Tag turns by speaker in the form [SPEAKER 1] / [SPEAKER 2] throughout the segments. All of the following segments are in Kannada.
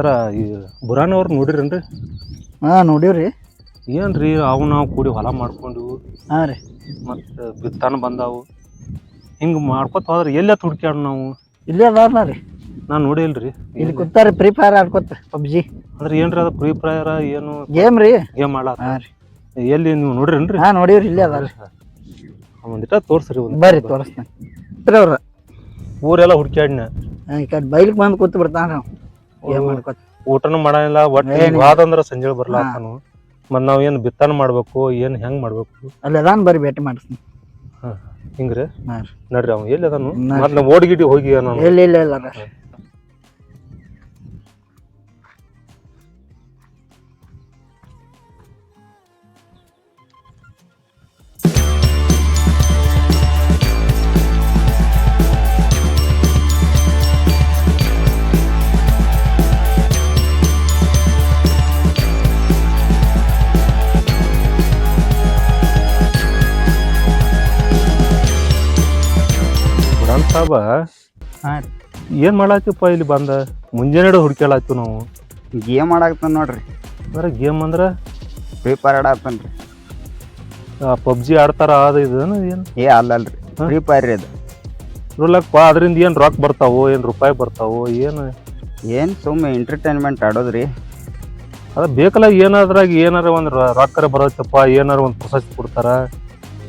[SPEAKER 1] ಸರ ಈ ಬುರಾನ್ ಅವ್ರು ನೋಡಿರೇನ್ರಿ?
[SPEAKER 2] ಹಾಂ ನೋಡೀವ್ರಿ.
[SPEAKER 1] ಏನ್ರಿ ಅವು ನಾವು ಕೂಡಿ ಹೊಲ ಮಾಡ್ಕೊಂಡು
[SPEAKER 2] ಹಾಂ ರೀ.
[SPEAKER 1] ಮತ್ತು ಬಿತ್ತಾನ ಬಂದಾವು. ಹಿಂಗೆ ಮಾಡ್ಕೊತ ಹೋದ್ರೆ ಎಲ್ಲ ಹುಡ್ಕ್ಯಾಡ ನಾವು?
[SPEAKER 2] ಇಲ್ಲೇ ಅದಾರ ರೀ
[SPEAKER 1] ನಾನು ನೋಡಿಲ್ರಿ.
[SPEAKER 2] ಇಲ್ಲಿ ಕೂತಾರಿ ಫ್ರೀ ಫೈರ್ ಆಡ್ಕೊತ ಪಬ್ಜಿ
[SPEAKER 1] ಅಂದ್ರೆ ಏನ್ರಿ ಅದು ಫ್ರೀ ಫೈರ್ ಏನು?
[SPEAKER 2] ಗೇಮ್ ರೀ.
[SPEAKER 1] ಗೇಮ್ ಆಡ
[SPEAKER 2] ಹಾಂ ರೀ.
[SPEAKER 1] ಎಲ್ಲಿ ನೀವು ನೋಡಿರಿ
[SPEAKER 2] ಹಾಂ ನೋಡೀವ್ರಿ ಇಲ್ಲೇ ಅದಾರ
[SPEAKER 1] ಒಂದಿಟ ತೋರ್ಸ್ರಿ ಒಂದು
[SPEAKER 2] ಬರ್ರಿ ತೋರಿಸ್ತೇನೆ. ಅವ್ರ.
[SPEAKER 1] ಊರೆಲ್ಲ ಹುಡ್ಕ್ಯಾಡ್ನ?
[SPEAKER 2] ಈ ಕಡೆ ಬೈಲಿಗೆ ಬಂದು ಕೂತ್ ಬಿಡ್ತಾನೆ ನಾವು ಗೇಮ್ ಮಾಡ್ಕೊತ
[SPEAKER 1] ಊಟನೂ ಮಾಡಂಗಿಲ್ಲ ಒಟ್ಟು. ವಾದಂದ್ರ ಸಂಜೆ ಬರ್ಲಾತಾನು ಮತ್ ನಾವ್ ಏನ್ ಬಿತ್ತನ್ ಮಾಡ್ಬೇಕು ಏನ್ ಹೆಂಗ್ ಮಾಡ್ಬೇಕು?
[SPEAKER 2] ಅಲ್ಲಿ ಅದಾನ ಬರ್ರಿ ಭೇಟಿ ಮಾಡಿಸ್ತೀನಿ.
[SPEAKER 1] ಹಿಂಗ್ರಿ?
[SPEAKER 2] ಹಾಂ ರೀ.
[SPEAKER 1] ನಡ್ರಿ ಅವ್ ಎಲ್ಲಿ ಅದಾನು. ಮತ್ ನಾವ್ ಓಡ್ಗಿಡಿ ಹೋಗಿ
[SPEAKER 2] ಇಲ್ಲ ಇಲ್ಲ ಇಲ್ಲ ಹಾಂ
[SPEAKER 1] ಏನ್ ಮಾಡಾತಿಪ್ಪ ಇಲ್ಲಿ ಬಂದ? ಮುಂಜಾನೆ ಹುಡ್ಕ್ಯಾಳಾತಿವ್ ನಾವು.
[SPEAKER 3] ಗೇಮ್ ಮಾಡಾಕ್ತ ನೋಡ್ರಿ.
[SPEAKER 1] ಬರ ಗೇಮ್ ಅಂದ್ರ?
[SPEAKER 3] ಫ್ರೀ ಫೈರ್ ಆಡಾಕ್ತನ್ರಿ
[SPEAKER 1] ಪಬ್ಜಿ ಆಡ್ತಾರ ಅದ ಇದನ್ನು ಏನ್
[SPEAKER 3] ಏ ಅಲ್ಲಲ್ರಿ ಫ್ರೀ ಫೈರ್ ರೀ ಅದು.
[SPEAKER 1] ಇರ್ಲಕ್ಕಪ್ಪ ಅದರಿಂದ ಏನು ರೊಕ್ಕ ಬರ್ತಾವೋ ಏನು ರೂಪಾಯಿ ಬರ್ತಾವೋ ಏನು?
[SPEAKER 3] ಏನು ಸುಮ್ಮನೆ ಎಂಟರ್ಟೈನ್ಮೆಂಟ್ ಆಡೋದ್ರಿ
[SPEAKER 1] ಅದ ಬೇಕಲ್ಲ ಏನಾದ್ರಾಗ ಏನಾರ ಒಂದು ರೊಕ್ಕರ ಬರೋತ್ತಪ್ಪ ಏನಾರ ಒಂದು ಪ್ರಶಸ್ತಿ ಕೊಡ್ತಾರ.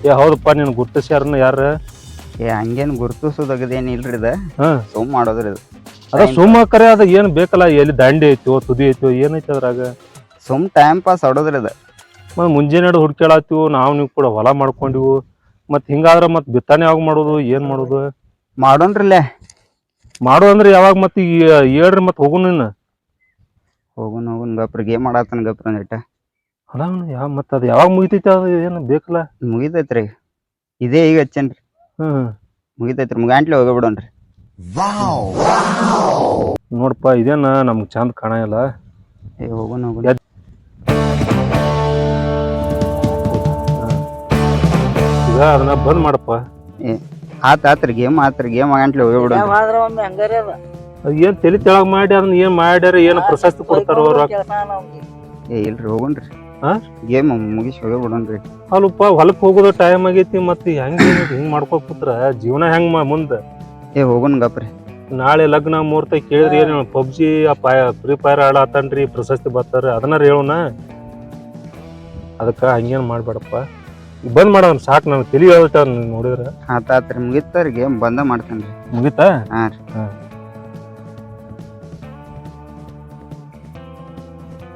[SPEAKER 1] ಏ ಹೌದಪ್ಪ ನೀನು ಗುರ್ತಿಸ್ಯಾರನ ಯಾರ?
[SPEAKER 3] ಏ ಹಂಗೇನ್ ಗುರುತಿಸೋದಾಗದೇನಿಲ್ರಿ ಇದು?
[SPEAKER 1] ಹಾ.
[SPEAKER 3] ಸುಮ್ ಮಾಡೋದ್ರಿ ಇದು.
[SPEAKER 1] ಅದ ಸುಮ್ಮ ಕರೆ ಅದ ಏನು ಬೇಕಲ್ಲ ಎಲ್ಲಿ ದಾಂಡಿ ಐತೋ ತುದಿ ಐತೋ ಏನೈತಿ ಅದ್ರಾಗ?
[SPEAKER 3] ಸುಮ್ ಟೈಮ್ ಪಾಸ್ ಆಡೋದ್ರಿ ಇದು.
[SPEAKER 1] ಮತ್ತೆ ಮುಂಜಾನೆ ಹುಡ್ಕ್ಯಾಳತ್ತೀವು ನಾವು ನೀವು ಕೂಡ ಹೊಲ ಮಾಡ್ಕೊಂಡಿವು. ಮತ್ತೆ ಹಿಂಗಾದ್ರೆ ಮತ್ತೆ ಬಿತ್ತಾನೆ ಯಾವಾಗ ಮಾಡೋದು ಏನ್ ಮಾಡೋದು?
[SPEAKER 3] ಮಾಡೋಣ್ರಿಲ್ಲೇ
[SPEAKER 1] ಮಾಡು ಅಂದ್ರೆ ಯಾವಾಗ ಮತ್ತೆ ಈ ಹೇಳ್ರಿ ಮತ್ ಹೋಗು ಇನ್ನ
[SPEAKER 3] ಹೋಗುನ್ ಹೋಗುನ್ ಗಪ್ರಿ ಗೇಮ್ ಆಡಾತಾನ ಗಪ್ರ ನೆಟ್ಟ
[SPEAKER 1] ಅಲ್ಲ ಯಾವ ಮತ್ತೆ ಅದ್ ಯಾವಾಗ ಮುಗಿತೈತಿ ಅದು ಏನು ಬೇಕಲ್ಲ?
[SPEAKER 3] ಮುಗಿತೈತ್ರಿ. ಇದೇ ಈಗ ಹಚ್ಚೇನ್ರಿ.
[SPEAKER 1] ಹ್ಮ್
[SPEAKER 3] ಮುಗಿತೈತ್ರಿ ಮುಗಾಂಟ್ಲೆ ಹೋಗ್ಬಿಡೋಣ್ರಿ
[SPEAKER 1] ನೋಡಪ್ಪ ಇದೇನ ನಮ್ಗೆ ಚಂದ ಕಾಣಲ್ಲ
[SPEAKER 3] ಏ
[SPEAKER 1] ಈಗ ಅದನ್ನ ಬಂದ್ ಮಾಡಪ್ಪ.
[SPEAKER 3] ಆತ್ ಆತ್ರಿ ಗೇಮ್ ಆತ್ರಿ ಗೇಮ್ ಆಗಂಟ್ಲೆ
[SPEAKER 2] ಆದ್ರ ಹಂಗಾರೆ ಅದ.
[SPEAKER 1] ಅದ್ ಏನ್ ತಲಿ ತೆಳಗ್ ಮಾಡಿ ಅದನ್ನ ಏನ್ ಮಾಡ್ಯಾರ ಏನ್ ಪ್ರಶಸ್ತಿ ಕೊಡ್ತಾರೋ ರೊಕ್ಕ
[SPEAKER 3] ಏ ಇಲ್ರಿ ಹೋಗುನ್ರಿ
[SPEAKER 1] ಹಾ?
[SPEAKER 3] ಗೇಮ್ ಮುಗಿಸಿ ರೀ.
[SPEAKER 1] ಅಲ್ಲಪ್ಪ ಹೊಲಕ್ಕೆ ಹೋಗೋದು ಟೈಮ್ ಆಗೈತಿ ಮತ್ತೆ ಹೆಂಗ್ ಹಿಂಗ್ ಮಾಡ್ಕೊತ ಕೂತ್ರ? ಜೀವನ ಹೆಂಗ್ ಮುಂದ?
[SPEAKER 3] ಏ ಹೋಗೋಣ ಗಪ್ರಿ
[SPEAKER 1] ನಾಳೆ ಲಗ್ನ ಮುಹೂರ್ತ ಕೇಳಿದ್ರಿ ಏನು ಪಬ್ಜಿ ಫ್ರೀ ಫೈರ್ ಆಡಾತನ್ರಿ ಪ್ರಶಸ್ತಿ ಬರ್ತಾರ ಅದನ್ನಾರ ಹೇಳೋಣ ಅದಕ್ಕ ಹಂಗೇನ್ ಮಾಡ್ಬೇಡಪ್ಪ. ಬಂದ್ ಮಾಡೋಣ ಸಾಕು ನನಗೆ ತಿಳಿ ಹೇಳ್ತಾವ್ ನೋಡಿದ್ರ.
[SPEAKER 3] ಆತ ಆತ್ರಿ ಮುಗಿತಾರ ಗೇಮ್ ಬಂದ ಮಾಡ್ತೇನ್ರಿ.
[SPEAKER 1] ಮುಗಿತಾ?
[SPEAKER 3] ಹಾ ರೀ.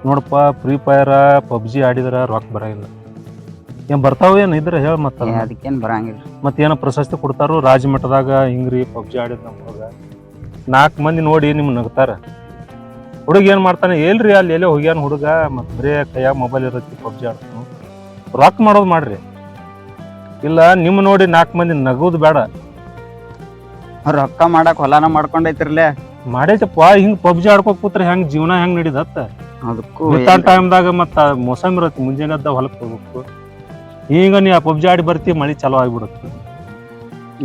[SPEAKER 1] ನೋಡಪ್ಪ ಫ್ರೀ ಫೈರ್ ಪಬ್ಜಿ ಆಡಿದ್ರ ರೊಕ್ಕ ಬರಂಗಿಲ್ಲ. ಏನ್ ಬರ್ತಾವ ಏನ್? ಇದ್ರ ಹೇಳ ಮತ್ತ
[SPEAKER 3] ಅದಕ್ಕೇನ್ ಬರಂಗಿಲ್ರಿ
[SPEAKER 1] ಮತ್ತ ಏನೋ ಪ್ರಶಸ್ತಿ ಕೊಡ್ತಾರೋ ರಾಜಮಠದಾಗ ಮಟ್ಟದಾಗ ಹಿಂಗ್ರಿ ಪಬ್ಜಿ ಆಡಿದ್ ನಮ್ಮ ಹುಡುಗ. ನಾಲ್ಕು ಮಂದಿ ನೋಡಿ ನಿಮ್ ನಗ್ತಾರ. ಹುಡುಗ ಏನ್ ಮಾಡ್ತಾನೆ? ಏಲ್ರಿ ಅಲ್ಲಿ ಎಲ್ಲೇ ಹೋಗ್ಯಾನ ಹುಡುಗ ಮತ್ ಬರೇ ಕೈಯಾಗ ಮೊಬೈಲ್ ಇರತ್ತಿ ಪಬ್ಜಿ ಆಡ್ತಾನು. ರೊಕ್ಕ ಮಾಡೋದು ಮಾಡ್ರಿ. ಇಲ್ಲ ನಿಮ್ ನೋಡಿ ನಾಲ್ಕು ಮಂದಿ ನಗೋದು ಬೇಡ.
[SPEAKER 3] ರೊಕ್ಕ ಮಾಡಕ್ ಹೊಲಾನ ಮಾಡ್ಕೊಂಡೈತಿರ್ಲೇ.
[SPEAKER 1] ಮಾಡೈತಪ್ಪ ಹಿಂಗ್ ಪಬ್ಜಿ ಆಡ್ಕೋಕ್ ಕೂತ್ರೆ ಹೆಂಗ್ ಜೀವನ ಹೆಂಗ್ ನಡೀದತ್ತ
[SPEAKER 3] ಅದಕ್ಕೂ
[SPEAKER 1] ಬಿತ್ತಾನ ಟೈಮ್ದಾಗ ಮತ್ತ ಮೋಸಮ್ ಇರತ್ತೆ ಮುಂಜಾನೆ ಎದ್ದ ಹೊಲಕ್ಕೆ ಹೋಗ್ಬೇಕು. ಈಗ ನೀ ಪಬ್ಜಿ ಆಡಿ ಬರ್ತಿ ಮಳಿ ಚಲೋ ಆಗಿಬಿಡುತ್ತೆ.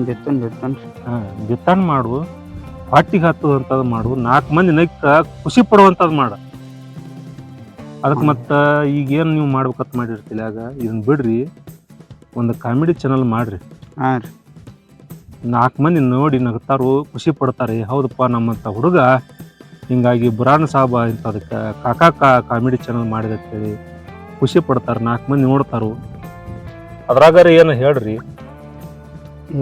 [SPEAKER 3] ಬಿತ್ತನ್ ಬಿತ್ತನ್.
[SPEAKER 1] ಹಾ, ಬಿತ್ತನ್ ಮಾಡು. ಹೊಟ್ಟಿಗೆ ಹತ್ತುವಂಥದ್ದು ಮಾಡು. ನಾಲ್ಕು ಮಂದಿ ನಕ್ಕ ಖುಷಿ ಪಡುವಂಥದ್ದು ಮಾಡ. ಅದಕ್ಕೆ ಮತ್ತ ಈಗೇನು ನೀವು ಮಾಡ್ಬೇಕಂತ ಮಾಡಿರ್ತಿಲ್ಲ ಆಗ ಇದನ್ನ ಬಿಡ್ರಿ. ಒಂದು ಕಾಮಿಡಿ ಚಾನಲ್ ಮಾಡ್ರಿ.
[SPEAKER 3] ಹಾಂ ರೀ.
[SPEAKER 1] ನಾಲ್ಕು ಮಂದಿ ನೋಡಿ ನಗ್ತಾರು ಖುಷಿ ಪಡ್ತಾರೆ. ಹೌದಪ್ಪ ನಮ್ಮಂತ ಹುಡುಗ ಹಿಂಗಾಗಿ ಬುರಾನ್ ಸಾಬ ಇಂಥದಕ್ಕೆ ಕಾಕಾ ಕಾ ಕಾಮಿಡಿ ಚಾನಲ್ ಮಾಡಿದೆ ಅಂತೇಳಿ ಖುಷಿ ಪಡ್ತಾರೆ ನಾಲ್ಕು ಮಂದಿ ನೋಡ್ತಾರು. ಅದ್ರಾಗಾರ ಏನು ಹೇಳ್ರಿ?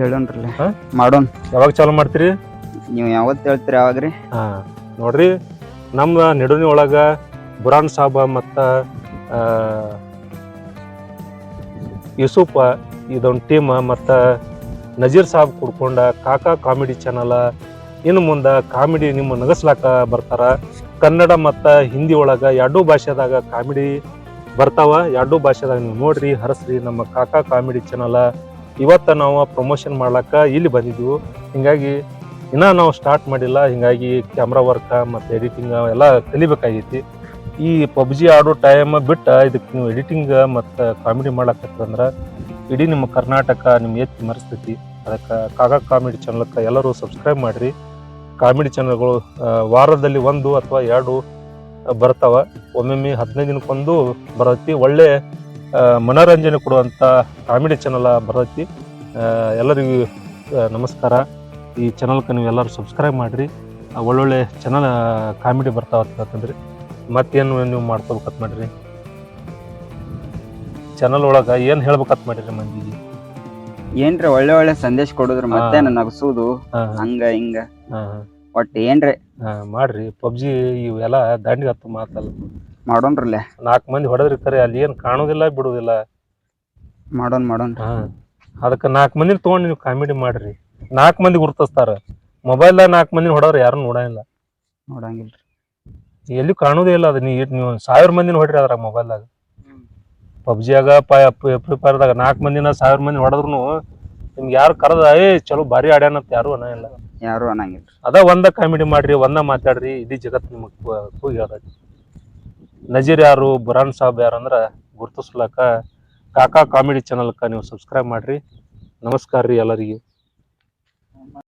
[SPEAKER 3] ಹೇಳೋಣ್ರಲ್ಲ.
[SPEAKER 1] ಹಾ?
[SPEAKER 3] ಮಾಡೋಣ.
[SPEAKER 1] ಯಾವಾಗ ಚಾಲು ಮಾಡ್ತೀರಿ?
[SPEAKER 3] ನೀವು ಯಾವತ್ತು ಹೇಳ್ತೀರಿ ಯಾವಾಗ್ರಿ?
[SPEAKER 1] ಹಾ ನೋಡ್ರಿ ನಮ್ಮ ನೆಡುನಿ ಒಳಗ ಬುರಾನ್ ಸಾಬ ಮತ್ತು ಯೂಸುಫ ಇದೊಂದು ಟೀಮ್ ಮತ್ತು ನಜೀರ್ ಸಾಬ್ ಕುಡ್ಕೊಂಡ ಕಾಕಾ ಕಾಮಿಡಿ ಚಾನಲ್ ಇನ್ನು ಮುಂದೆ ಕಾಮಿಡಿ ನಿಮ್ಮ ನಗಸ್ಲಾಕ ಬರ್ತಾರ. ಕನ್ನಡ ಮತ್ತು ಹಿಂದಿ ಒಳಗ ಎರಡೂ ಭಾಷೆದಾಗ ಕಾಮಿಡಿ ಬರ್ತಾವ. ಎರಡೂ ಭಾಷೆದಾಗ ನೀವು ನೋಡ್ರಿ, ಹರಸ್ರಿ ನಮ್ಮ ಕಾಕಾ ಕಾಮಿಡಿ ಚಾನಲ ಇವತ್ತ ನಾವು ಪ್ರಮೋಷನ್ ಮಾಡ್ಲಾಕ ಇಲ್ಲಿ ಬಂದಿದ್ವು. ಹಿಂಗಾಗಿ ಇನ್ನೂ ನಾವು ಸ್ಟಾರ್ಟ್ ಮಾಡಿಲ್ಲ. ಹಿಂಗಾಗಿ ಕ್ಯಾಮ್ರಾ ವರ್ಕ ಮತ್ತು ಎಡಿಟಿಂಗ್ ಎಲ್ಲ ಕಲಿಬೇಕಾಗೈತಿ. ಈ ಪಬ್ಜಿ ಆಡೋ ಟೈಮ್ ಬಿಟ್ಟು ಇದಕ್ಕೆ ನೀವು ಎಡಿಟಿಂಗ್ ಮತ್ತು ಕಾಮಿಡಿ ಮಾಡ್ಲಾಕತ್ತಂದ್ರೆ ಇಡೀ ನಿಮ್ಮ ಕರ್ನಾಟಕ ನಿಮ್ಮ ಎತ್ತಿ ಮರೆಸ್ತೈತಿ. ಅದಕ್ಕೆ ಕಾಗ ಕಾಮಿಡಿ ಚಾನಲ್ಗೆ ಎಲ್ಲರೂ ಸಬ್ಸ್ಕ್ರೈಬ್ ಮಾಡಿರಿ. ಕಾಮಿಡಿ ಚಾನಲ್ಗಳು ವಾರದಲ್ಲಿ ಒಂದು ಅಥವಾ ಎರಡು ಬರ್ತಾವೆ. ಒಮ್ಮೊಮ್ಮೆ ಹದಿನೈದು ದಿನಕ್ಕೊಂದು ಬರತ್ತಿ. ಒಳ್ಳೆ ಮನೋರಂಜನೆ ಕೊಡುವಂಥ ಕಾಮಿಡಿ ಚಾನಲ್ ಬರತ್ತಿ. ಎಲ್ಲರಿಗೂ ನಮಸ್ಕಾರ. ಈ ಚಾನಲ್ಗೆ ನೀವು ಎಲ್ಲರೂ ಸಬ್ಸ್ಕ್ರೈಬ್ ಮಾಡಿರಿ. ಒಳ್ಳೊಳ್ಳೆ ಚಾನಲ್ ಕಾಮಿಡಿ ಬರ್ತಾವ ಅಂತ ಹೇಳ್ತಂದ್ರಿ. ಮತ್ತೇನು ನೀವು ಮಾಡ್ಕೋಬೇಕಂತ ಮಾಡಿರಿ? ಚಾನಲ್ ಒಳಗೆ ಏನು ಹೇಳ್ಬೇಕಂತ ಮಾಡಿರಿ ಮಂದಿಗೆ
[SPEAKER 3] ಏನ್ರಿ ಒಳ್ಳೆ ಒಳ್ಳೆ ಸಂದೇಶ ಕೊಡುದ್ರ ಮತ್ತೆ ನಗಸುದು.
[SPEAKER 1] ಹಾ,
[SPEAKER 3] ಹಂಗ ಹಿಂಗ.
[SPEAKER 1] ಒಟ್ಟು
[SPEAKER 3] ಒಟ್ ಏನ್ರಿ?
[SPEAKER 1] ಹಾ, ಮಾಡ್ರಿ. ಪಬ್ಜಿ ಇವೆಲ್ಲ ದಂಡಿಗೆ ಹತ್ತು ಮಾತಲ್ಲ.
[SPEAKER 3] ಮಾಡೋಣ್ರಲ್ಲೇ?
[SPEAKER 1] ನಾಲ್ಕು ಮಂದಿ ಹೊಡೆದಿರ್ತಾರೆ ಅಲ್ಲಿ ಏನು ಕಾಣೋದಿಲ್ಲ ಬಿಡೋದಿಲ್ಲ.
[SPEAKER 3] ಮಾಡೋಣ ಮಾಡೋನ್
[SPEAKER 1] ಹಾ. ಅದಕ್ಕೆ ನಾಲ್ಕು ಮಂದಿ ತೊಗೊಂಡು ನೀವು ಕಾಮಿಡಿ ಮಾಡ್ರಿ. ನಾಲ್ಕು ಮಂದಿ ಗುರುತಿಸ್ತಾರ. ಮೊಬೈಲ್ ನಾಲ್ಕು ಮಂದಿ ಹೊಡೋರು ಯಾರು ನೋಡಂಗಿಲ್ಲ.
[SPEAKER 3] ನೋಡಂಗಿಲ್ರಿ.
[SPEAKER 1] ಎಲ್ಲಿ ಕಾಣೋದೇ ಇಲ್ಲ ಅದು ನೀವು ನೀವು ಸಾವಿರ ಮಂದಿನ ಹೊಡ್ರಿ ಅದ್ರಾಗ ಮೊಬೈಲ್ದಾಗ. ಪಬ್ಜಿಯಾಗ ಫ್ರೀ ಫೈರ್ದಾಗ ನಾಲ್ಕು ಮಂದಿನ ಸಾವಿರ ಮಂದಿ ಹೊಡೆದ್ರು ನಿಮ್ಗೆ ಯಾರು ಕರೆದ ಏ ಚಲೋ ಭಾರಿ ಆಡ್ಯಾನಂತ ಯಾರು ಅನ್ನಂಗಿಲ್ಲ.
[SPEAKER 3] ಯಾರು ಅನ್ನಂಗಿಲ್ಲ.
[SPEAKER 1] ಅದ ಒಂದ ಕಾಮಿಡಿ ಮಾಡ್ರಿ ಒಂದ ಮಾತಾಡ್ರಿ ಇಡೀ ಜಗತ್ತು ನಿಮಗೆ ಕೂಗಿ ಹೇಳ್ತೈತಿ ನಜೀರ್ ಯಾರು ಬುರಾನ್ ಸಾಬ್ ಯಾರು ಅಂದ್ರೆ ಗುರ್ತಿಸ್ಲಾಕ ಕಾಕಾ ಕಾಮಿಡಿ ಚಾನಲ್ಕ ನೀವು ಸಬ್ಸ್ಕ್ರೈಬ್ ಮಾಡ್ರಿ. ನಮಸ್ಕಾರ ರೀ ಎಲ್ಲರಿಗೂ.